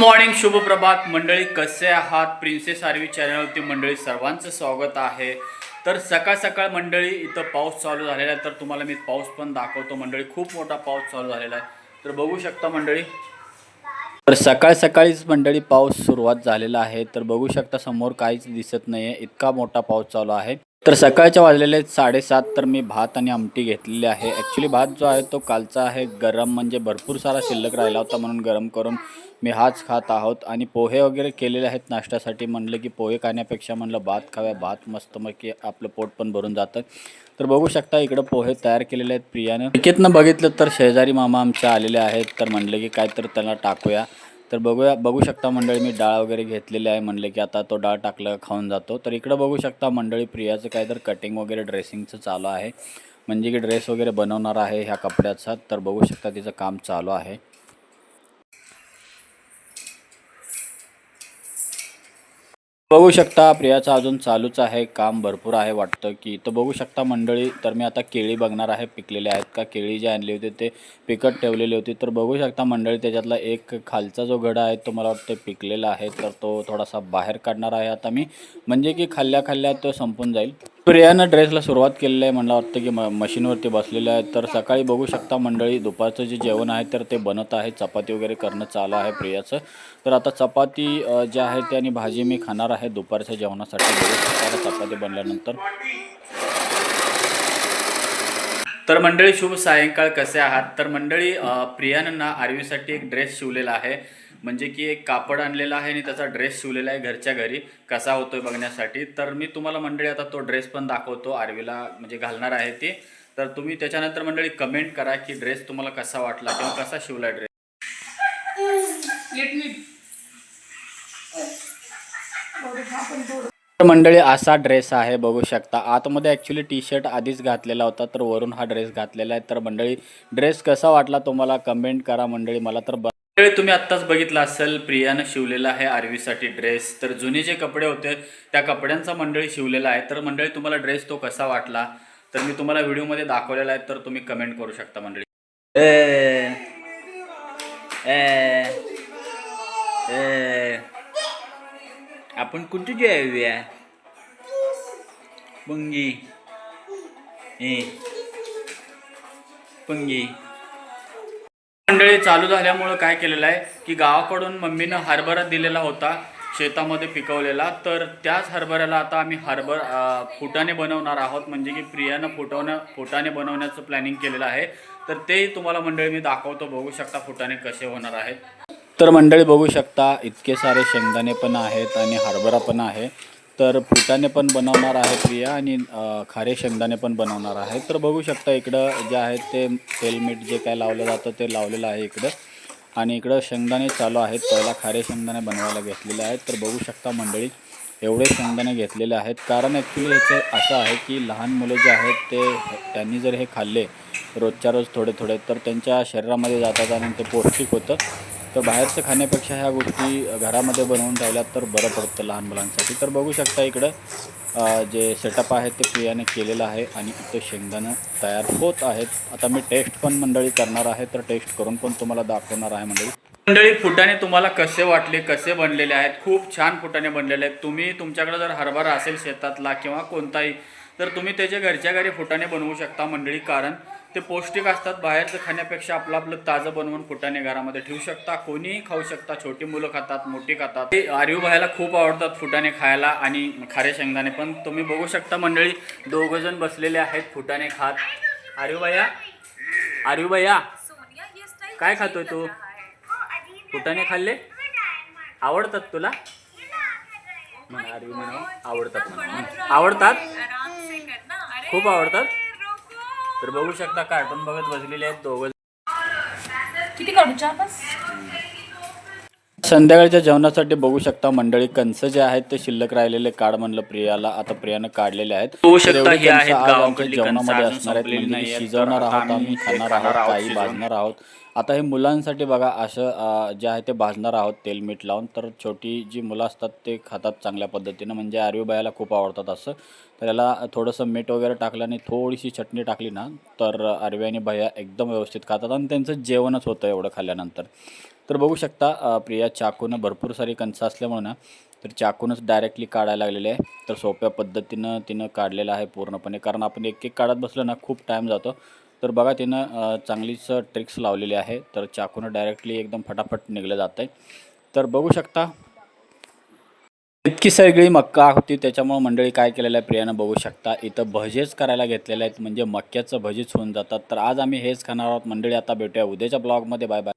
Morning शुभप्रभात मंडळी कसे आहात? प्रिन्सेस आरवी चॅनलवरती मंडळी सर्वांचं स्वागत आहे. तर सकाळ सकाळ मंडळी इथं पाऊस चालू झालेला आहे. तर तुम्हाला मी पाऊस पण दाखवतो मंडळी. खूप मोठा पाऊस चालू झालेला आहे. तर बघू शकता मंडळी. तर सकाळ सकाळीच मंडळी पाऊस सुरुवात झालेला आहे. तर बघू शकता समोर काहीच दिसत नाही आहे इतका मोठा पाऊस चालू आहे. तर सकाळच्या वाजलेले साडेसात तर मी भात आणि आमटी घेतलेली आहे. ॲक्च्युली भात जो आहे तो कालचा आहे. गरम म्हणजे भरपूर सारा शिल्लक राहिला होता म्हणून गरम करून मी हाच खात आहोत. आणि पोहे वगैरे केलेले आहेत नाश्त्यासाठी. म्हणलं की पोहे खाण्यापेक्षा म्हणलं भात खाव्या भात मस्त मग की आपलं पोट पण भरून जातं. तर बघू शकता इकडं पोहे तयार केलेले आहेत प्रियानं. क्रिकेटनं बघितलं तर शेजारी मामा आमच्या आलेले आहेत. तर म्हणलं की काय तर त्यांना टाकूया. तर बघूया बघू शकता मंडळी मी डाळ वगैरे घेतलेली आहे. म्हणले की आता तो डाळ टाकलं खाऊन जातो. तर इकडं बघू शकता मंडळी प्रियाचं काय तर कटिंग वगैरे ड्रेसिंगचं चालू आहे. म्हणजे की ड्रेस वगैरे बनवणार आहे ह्या कपड्याचा. तर बघू शकता तिचं काम चालू आहे. बघू शकता प्रियाचं अजून चालूच आहे काम भरपूर आहे वाटतं की. तर बघू शकता मंडळी तर मी आता केळी बघणार आहे पिकलेले आहेत का? केळी जे आणली होती ते पिकट ठेवलेली होती. तर बघू शकता मंडळी त्याच्यातला एक खालचा जो घडा आहे तो मला वाटतं पिकलेला आहे. तर तो थोडासा बाहेर काढणार आहे आता मी. म्हणजे की खाल्ल्या खाल्ल्या तो संपून जाईल. प्रियानं ड्रेसला सुरुवात केलेली आहे. मला वाटतं की म मशीनवरती बसलेलं आहे. तर सकाळी बघू शकता मंडळी दुपारचं जे जेवण आहे तर ते बनत आहे. चपाती वगैरे करणं चालू आहे प्रियाचं. तर आता चपाती ज्या जे आहे ते आणि भाजी मी खाणार आहे. दुपारच्या जेवणासाठी बघू शकता चपाती बनल्यानंतर. तर मंडळी शुभ सायंकाळ. कसे आहात? तर मंडळी प्रियानंना आर्वीसाठी आरवीसाठी एक ड्रेस शिवलेला आहे. म्हणजे की एक कापड आणलेला आहे आणि त्याचा ड्रेस शिवलेला आहे घरच्या घरी. कसा होतोय बघण्यासाठी. तर मी तुम्हाला मंडळी आता तो ड्रेस पण दाखवतो. आरवीला म्हणजे घालणार आहे ती. तर तुम्ही त्याच्यानंतर मंडळी कमेंट करा की ड्रेस तुम्हाला कसा वाटला किंवा कसा शिवला ड्रेस. मंडळी असा ड्रेस आहे बघू शकता. आतमध्ये ॲक्च्युली टी शर्ट आधीच घातलेला होता तर वरून हा ड्रेस घातलेला आहे. तर मंडळी ड्रेस कसा वाटला तुम्हाला? कमेंट करा मंडळी मला तर मंडळी तुम्ही आत्ताच बघितलं असेल प्रियानं शिवलेला आहे आरवीसाठी ड्रेस तर जुने जे कपडे होते त्या कपड्यांचा मंडळी शिवलेला आहे. तर मंडळी तुम्हाला ड्रेस तो कसा वाटला? तर मी तुम्हाला व्हिडिओमध्ये दाखवलेला आहे तर तुम्ही कमेंट करू शकता मंडळी ए, ए, ए. आपण कुठे जेव्या? पंगी. ए. पंगी. मंडळी चालू झाल्यामुळं काय केलेलं आहे की गावाकडून मम्मीनं हरभरा दिलेला होता शेतामध्ये पिकवलेला. तर त्याच हरभऱ्याला आता आम्ही हरभर फुटाने बनवणार आहोत. म्हणजे की प्रियानं फुटवणं फुटाने बनवण्याचं प्लॅनिंग केलेलं आहे. तर ते तुम्हाला मंडळी मी दाखवतो. बघू शकता फुटाने कसे होणार आहेत. तर मंडळी बघू शकता इतके सारे शेंगदाणे पण आहेत आणि हरभरा पण आहे. तर फुटाणे पण बनवणार आहे प्रिया आणि खारे शेंगदाणे पण बनवणार आहे. तर बघू शकता इकडं जे आहे ते तेलमीठ जे काय लावलं जातं ते लावलेलं आहे इकडं. आणि इकडं शेंगदाणे चालू आहेत. पहिला खारे शेंगदाणे बनवायला घेतलेले आहेत. तर बघू शकता मंडळी एवढे शेंगदाणे घेतलेले आहेत. कारण ॲक्च्युली ह्याचं असं आहे की लहान मुलं जे आहेत ते त्यांनी जर हे खाल्ले रोजच्या रोज थोडे थोडे तर त्यांच्या शरीरामध्ये जातात आणि ते पौष्टिक होतं. तर बाहेरचं खाण्यापेक्षा ह्या गोष्टी घरामध्ये बनवून राहिल्यात तर बरं पडतं लहान मुलांसाठी. तर बघू शकता इकडं जे सेटअप आहे ते प्रियाने केलेलं आहे आणि इथं शेंगदाणं तयार होत आहेत. आता मी टेस्ट पण मंडळी करणार आहे तर टेस्ट करून पण तुम्हाला दाखवणार आहे मंडळी. मंडळी फुटाणे तुम्हाला कसे वाटले कसे बनलेले आहेत? खूप छान फुटाणे बनलेले आहेत. तुम्ही तुमच्याकडे जर हरभरा असेल शेतातला किंवा कोणताही तर तुम्ही त्याच्या घरच्या घरी फुटाणे बनवू शकता मंडळी कारण ते पौष्टिक असतात. बाहेरचं खाण्यापेक्षा आपलं आपलं ताजं बनवून फुटाणे घरामध्ये ठेवू शकता. कोणीही खाऊ शकता. छोटी मुलं खातात मोठी खातात. ते आर्यू भायला खूप आवडतात फुटाणे खायला आणि खारे शेंगदाणे. पण तुम्ही बघू शकता मंडळी दोघं जण बसलेले आहेत फुटाणे खात. आर्यू भैया? आर्यू भैया? काय खातोय तू? फुटाणे खाल्ले? आवडतात तुला? म्हण म्हणा आवडतात म्हणा आवडतात? खूप आवडतात? तर बघू शकता कार्टून बघत बसलेले आहेत दोघं. किती काढू? चार पाच? संध्याकाळच्या जेवणासाठी बघू शकता मंडळी कंस जे आहेत ते शिल्लक राहिलेले काढ म्हणलं प्रियाला आता प्रियानं काढलेले आहेत ही जेवणामध्ये असणार आहेत म्हणजे. शिजवणार आहोत आता आम्ही खाणार आहोत काही. भाजणार आहोत आता हे मुलांसाठी बघा असं जे आहे ते भाजणार आहोत तेल मीठ लावून तर छोटी जी मुलं असतात ते खातात चांगल्या पद्धतीनं म्हणजे आरवी बायाला खूप आवडतात असं तर याला थोडंसं मीठ वगैरे टाकलं आणि थोडीशी चटणी टाकली ना तर आरवी आणि भैया एकदम व्यवस्थित खातात आणि त्यांचं जेवणच होतं एवढं खाल्ल्यानंतर तर बघू शकता प्रिया चाकूनं भरपूर सारी कणसं असल्यामुळे ना तर चाकूनच डायरेक्टली काढायला लागलेले आहे. तर सोप्या पद्धतीनं तिनं काढलेलं आहे पूर्णपणे. कारण आपण एक एक काढत बसलं ना खूप टाईम जातो. तर बघा तिनं चांगलीच ट्रिक्स लावलेली आहे. तर चाकूनं डायरेक्टली एकदम फटाफट निघलं जातं आहे तर बघू शकता इतकी सगळी मक्का होती. त्याच्यामुळे मंडळी काय केलेलं आहे प्रियानं बघू शकता. इथं भजेच करायला घेतलेले आहेत. म्हणजे मक्याचं भजेच होऊन जातात. तर आज आम्ही हेच खाणार आहोत. मंडळी आता भेटूया उद्याच्या ब्लॉगमध्ये बाय बाय